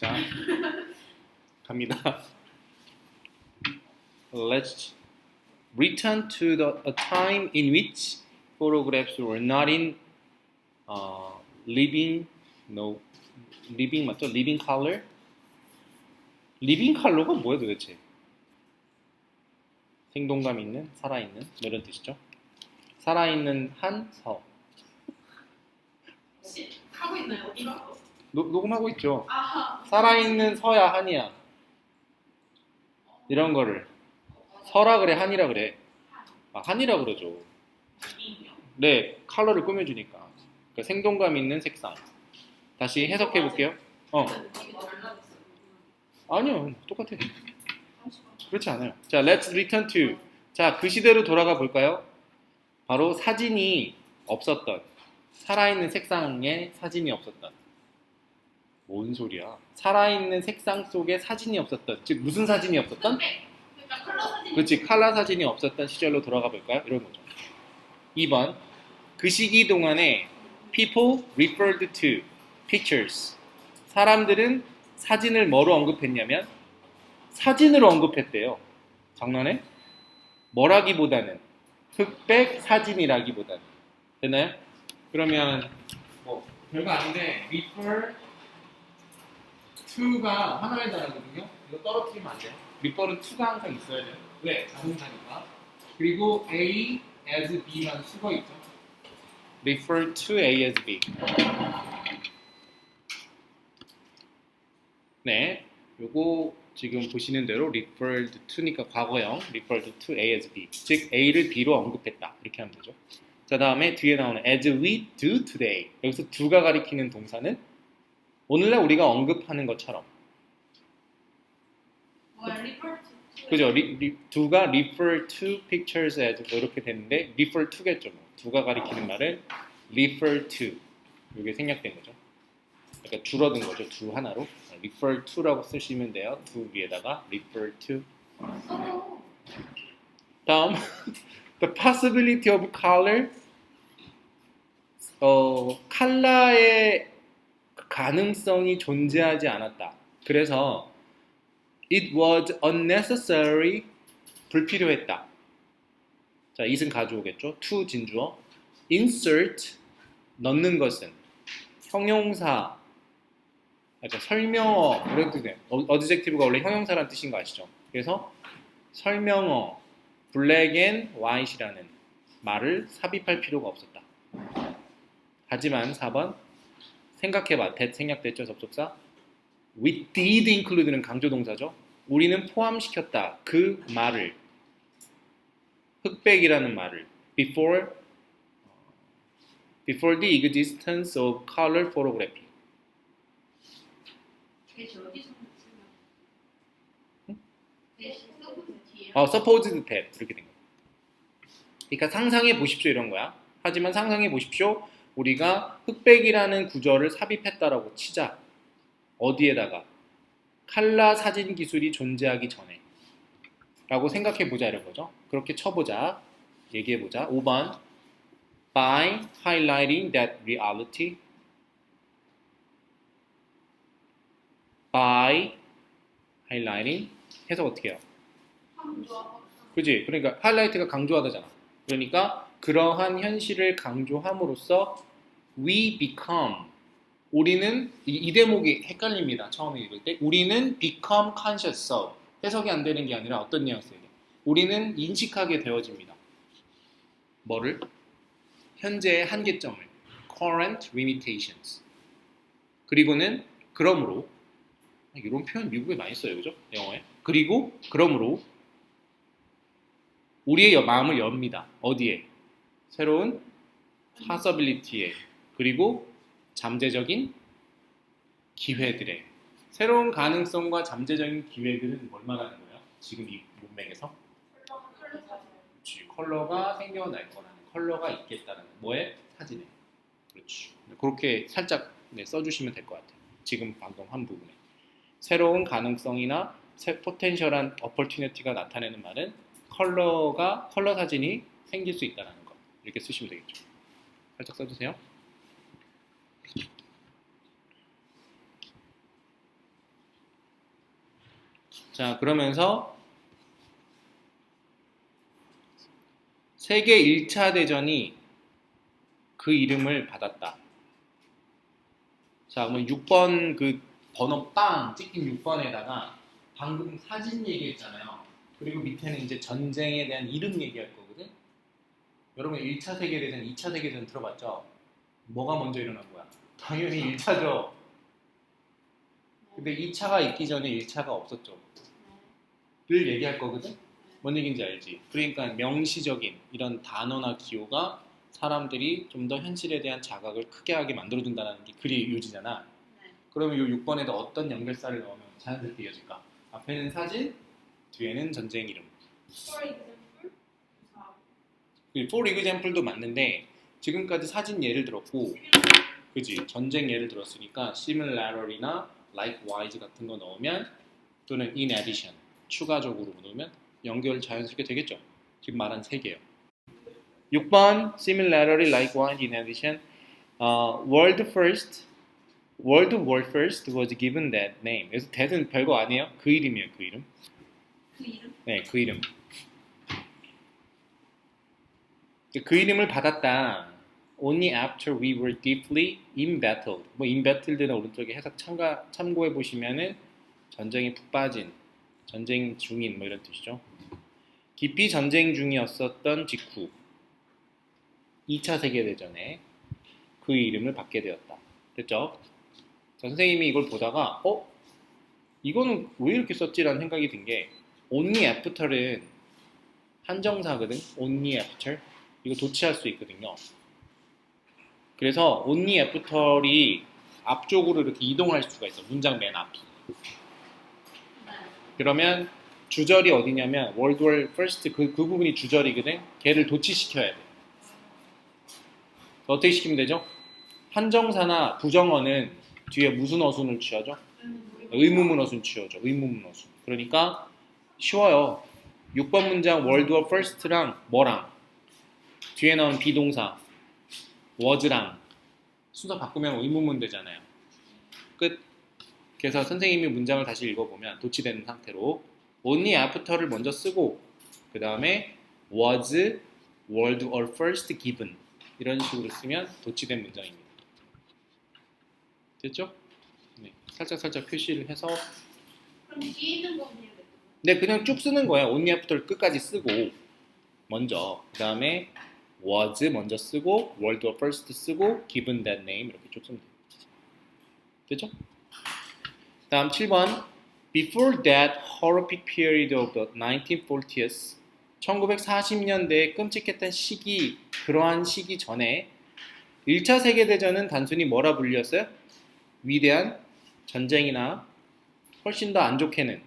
자, 갑니다. Let's return to the a time in which photographs were not in uh, living no living 맞죠? living color. living color가 뭐야 도대체? 생동감 있는, 살아있는 뭐 이런 뜻이죠. 살아있는 한 서. 혹시 하고 있나요? 이거? 노, 녹음하고 있죠. 아하. 살아있는 서야 한이야. 이런 거를 서라 그래 한이라 그래. 아, 한이라 그러죠. 네, 컬러를 꾸며주니까. 그러니까 생동감 있는 색상. 다시 해석해 볼게요. 어. 아니요, 똑같아. 그렇지 않아요. 자, let's return to. 자, 그 시대로 돌아가 볼까요? 바로 사진이 없었던, 살아있는 색상에 사진이 없었던. 뭔 소리야? 살아있는 색상 속에 사진이 없었던, 즉 무슨 사진이 없었던? 그러니까 컬러 사진. 그렇지, 칼라 사진이 없었던 시절로 돌아가 볼까요? 이런 거죠. 2번. 그 시기 동안에 people referred to pictures. 사람들은 사진을 뭐로 언급했냐면 사진으로 언급했대요. 장난해? 뭐라기보다는 흑백 사진이라기보다는 됐나요? 그러면 뭐 별거 아닌데 refer to가 하나의 단어거든요. 이거 떨어뜨리면 안 돼요. refer는 to가 항상 있어야 돼요. 왜? 자동사니까. 그리고 A as B만 수거 있죠. refer to A as B. 네, 요거 지금 보시는 대로 referred to니까 과거형 referred to A as B, 즉 A를 B로 언급했다 이렇게 하면 되죠. 자 다음에 뒤에 나오는 as we do today 여기서 do가 가리키는 동사는 오늘날 우리가 언급하는 것처럼. 그죠? 리, 리, do가 refer to pictures as 뭐 이렇게 되는데 refer to겠죠. 뭐. do가 가리키는 말은 refer to 이게 생략된 거죠. 그러니까 줄어든 거죠. do 하나로 refer to라고 쓰시면 돼요. do 위에다가 refer to 다음 the possibility of color 어 칼라의 가능성이 존재하지 않았다. 그래서 it was unnecessary 불필요했다. 자, it은 가져오겠죠. to 진주어 insert 넣는 것은 형용사 그러니까 설명어 이런 뜻이에요. 어드젝티브가 원래 형용사라는 뜻인 거 아시죠? 그래서 설명어 블랙 앤 화이트라는 말을 삽입할 필요가 없었다. 하지만 4번 생각해봐. that 생략됐죠 접속사. We did include는 강조 동사죠. 우리는 포함시켰다. 그 말을 흑백이라는 말을 before before the existence of color photography. 응? 뒤에. 어, supposed that 이렇게 된 거예요. 그러니까 상상해 보십시오 이런 거야. 하지만 상상해 보십시오. 우리가 흑백이라는 구절을 삽입했다라고 치자. 어디에다가 칼라 사진 기술이 존재하기 전에 라고 생각해 보자 이런 거죠. 그렇게 쳐보자. 얘기해 보자. 5번 by highlighting that reality by highlighting 해석 어떻게 해요? 그지? 그러니까 하이라이트가 강조하다잖아. 그러니까 그러한 현실을 강조함으로써 we become 우리는 이, 이 대목이 헷갈립니다. 처음에 읽을 때 우리는 become conscious of 해석이 안 되는 게 아니라 어떤 뉘앙스예요? 우리는 인식하게 되어집니다. 뭐를? 현재의 한계점을 current limitations 그리고는 그러므로 이런 표현 미국에 많이 써요, 그죠? 영어에. 그리고 그러므로 우리의 여- 마음을 엽니다. 어디에? 새로운 possibility에 그리고 잠재적인 기회들에 새로운 가능성과 잠재적인 기회들은 뭘 말하는 거예요? 지금 이 문맥에서. 그렇지. 컬러가 생겨날 거라는 컬러가 있겠다는 뭐에 사진에 그렇지. 그렇게 살짝 네, 써주시면 될 것 같아요. 지금 방금 한 부분에 새로운 가능성이나 새 포텐셜한 어퍼튜니티가 나타내는 말은 컬러가 컬러 사진이 생길 수 있다는 거 이렇게 쓰시면 되겠죠. 살짝 써주세요. 자, 그러면서 세계 1차 대전이 그 이름을 받았다. 자, 그러면 6번 그 번호 빵 찍힌 6번에다가 방금 사진 얘기했잖아요. 그리고 밑에는 이제 전쟁에 대한 이름 얘기할 거거든. 여러분 1차 세계대전, 2차 세계대전 들어봤죠? 뭐가 먼저 일어난 거야? 당연히 1차죠. 근데 2차가 있기 전에 1차가 없었죠. 를 얘기할 거거든. 뭔 얘기인지 알지? 그러니까 명시적인 이런 단어나 기호가 사람들이 좀 더 현실에 대한 자각을 크게 하게 만들어준다는 게 글의 요지잖아. 네. 그러면 이 6번에다 어떤 연결사를 넣으면 자연스럽게 이어질까? 앞에는 사진, 뒤에는 전쟁 이름. For example, 자, 그 for example도 맞는데 지금까지 사진 예를 들었고 그지 전쟁 예를 들었으니까 similarly나 likewise 같은 거 넣으면 또는 in addition 추가적으로 넣으면 연결 자연스럽게 되겠죠 지금 말한 세 개요 6번 similarly likewise in addition 어, world first world war first was given that name 그래서 that은 별거 아니에요 그 이름이에요 그 이름 그 이름? 네, 그 이름. 그 이름을 받았다. Only after we were deeply embattled. 뭐 embattled는 오른쪽에 해석 참가, 참고해 보시면은 전쟁에 푹 빠진, 전쟁 중인 뭐 이런 뜻이죠. 깊이 전쟁 중이었었던 직후 2차 세계 대전에 그 이름을 받게 되었다. 됐죠? 자, 선생님이 이걸 보다가 어 이거는 왜 이렇게 썼지라는 생각이 든 게 only after는 한정사거든. only after 이거 도치할 수 있거든요. 그래서 only after이 앞쪽으로 이렇게 이동할 수가 있어. 문장 맨. 네. 그러면 주절이 어디냐면 World War First 그, 그 부분이 주절이거든. 걔를 도치시켜야 돼. 어떻게 시키면 되죠? 한정사나 부정어는 뒤에 무슨 어순을 취하죠? 의무문 어순 취하죠. 의무문 어순. 그러니까 쉬워요. 6번 문장 World War First랑 뭐랑 뒤에 나온 비동사 was랑 순서 바꾸면 의무문 되잖아요. 끝. 그래서 선생님이 문장을 다시 읽어보면 도치되는 상태로 only after를 먼저 쓰고 그 다음에 was World War First given 이런 식으로 쓰면 도치된 문장입니다. 됐죠? 네. 살짝 살짝 표시를 해서 그럼 뒤에 있는 거 그냥. 네, 그냥 쭉 쓰는 거야. only after를 끝까지 쓰고 먼저 그 다음에 was 먼저 쓰고 world war first 쓰고 given that name 이렇게 쭉 쓰면 돼요. 됐죠? 다음 7번 Before that horrific period of the 1940s 1940년대의 끔찍했던 시기 그러한 시기 전에 1차 세계대전은 단순히 뭐라 불렸어요? 위대한 전쟁이나 훨씬 더 안 좋게는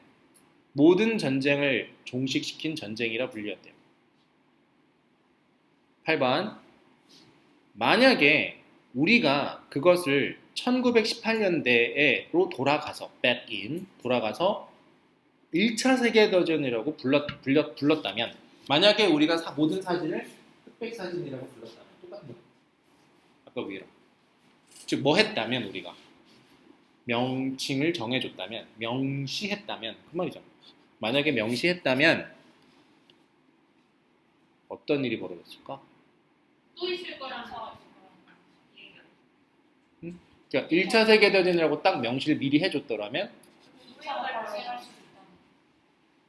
모든 전쟁을 종식시킨 전쟁이라 불렸대요. 8번 만약에 우리가 그것을 1918년대로 돌아가서 back in 돌아가서 1차 세계대전이라고 불렀, 불렀, 불렀다면 만약에 우리가 사- 모든 사진을 흑백 사진이라고 불렀다면 거예요. 아까 위로 즉 뭐 했다면 우리가 명칭을 정해줬다면 명시했다면 그 말이죠. 만약에 명시했다면 어떤 일이 벌어졌을까? 또 있을 거랑 서 있을 거랑. 그러니까 1차 세계대전이라고 딱 명시를 미리 해줬더라면 우리가 발생할 수 있다.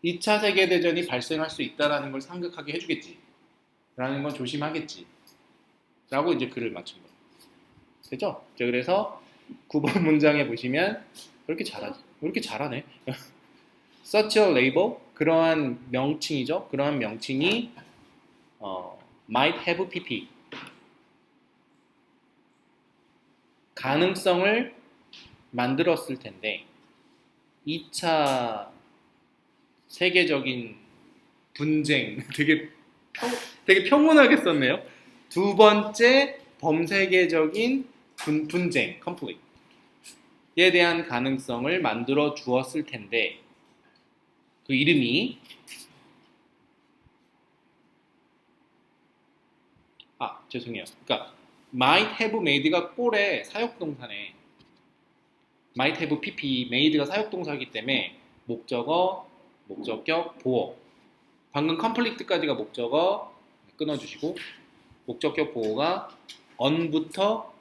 2차 세계대전이 발생할 수 있다라는 걸 생각하게 해주겠지. 라는 건 조심하겠지. 라고 이제 글을 맞춘 거예요. 되죠? 자, 그래서 9번 문장에 보시면 그렇게 잘하지. 왜 이렇게 잘하네. such a label 그러한 명칭이죠. 그러한 명칭이 어, might have pp 가능성을 만들었을 텐데 2차 세계적인 분쟁 되게 평, 되게 평온하게 썼네요. 두 번째 범세계적인 분, 분쟁 conflict에 대한 가능성을 만들어 주었을 텐데 그 이름이 아 죄송해요. 그러니까 might have made가 꼴의 사역동사네. might have pp made가 사역동사이기 때문에 목적어 목적격 보호. 방금 컴플리트까지가 목적어 끊어주시고 목적격 보호가 on부터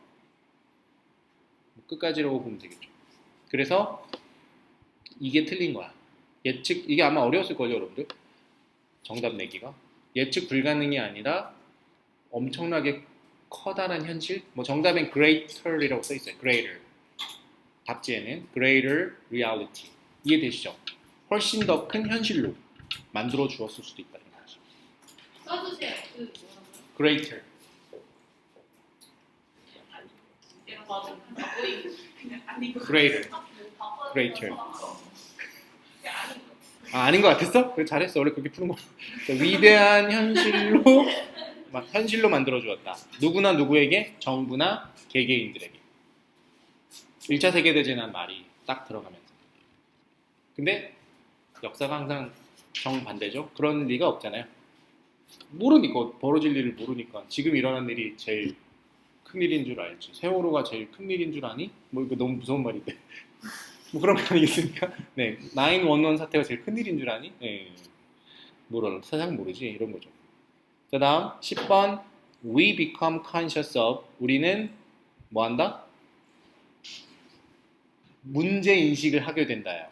끝까지라고 보면 되겠죠. 그래서 이게 틀린 거야. 예측 이게 아마 어려웠을 걸요, 여러분들. 정답 내기가 예측 불가능이 아니라 엄청나게 커다란 현실. 뭐 정답엔 greater이라고 써 있어요. greater. 답지에는 greater reality. 이해되시죠? 훨씬 더 큰 현실로 만들어 주었을 수도 있다. 써주세요. 그 greater. greater. greater. 아, 아닌 것 같았어? 그래 잘했어. 원래 그렇게 푸는 거. 위대한 현실로 마- 현실로 만들어 주었다. 누구나 누구에게 정부나 개개인들에게. 1차 세계 대전한 말이 딱 들어가면서. 근데 역사가 항상 정반대죠. 그런 리가 없잖아요. 모르니까 벌어질 일을 모르니까 지금 일어난 일이 제일 큰 일인 줄 알지. 세월호가 제일 큰 일인 줄 아니? 뭐 이거 너무 무서운 말인데. 뭐 그런 거 아니겠습니까? 네, 911 사태가 제일 큰 일인 줄 아니? 네, 모르 세상 모르지 이런 거죠. 자 다음 10번 We become conscious of 우리는 뭐 한다? 문제 인식을 하게 된다요.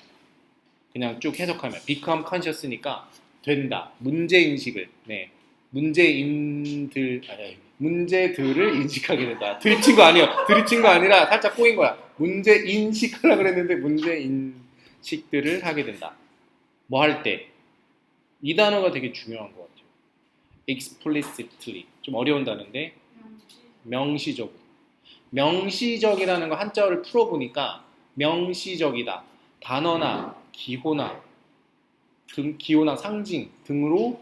그냥 쭉 해석하면 become conscious니까 된다. 문제 인식을 네 문제인들 아니 문제들을 인식하게 된다. 들친 거 아니에요. 들친 거 아니라 살짝 꼬인 거야. 문제 인식하려 그랬는데 문제 인식들을 하게 된다. 뭐 할 때? 이 단어가 되게 중요한 것 같아요. Explicitly 좀 어려운 단어인데 명시적으로. 명시적이라는 거 한자어를 풀어보니까 명시적이다. 단어나 기호나 등, 기호나 상징 등으로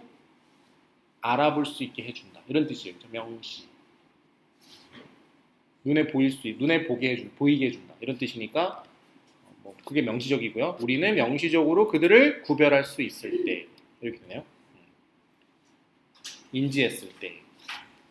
알아볼 수 있게 해준다. 이런 뜻이에요. 명시. 눈에 보일 수, 있, 눈에 보게 해준, 보이게 해준다. 이런 뜻이니까 어, 뭐 그게 명시적이고요. 우리는 명시적으로 그들을 구별할 수 있을 때 이렇게 되네요. 음. 인지했을 때.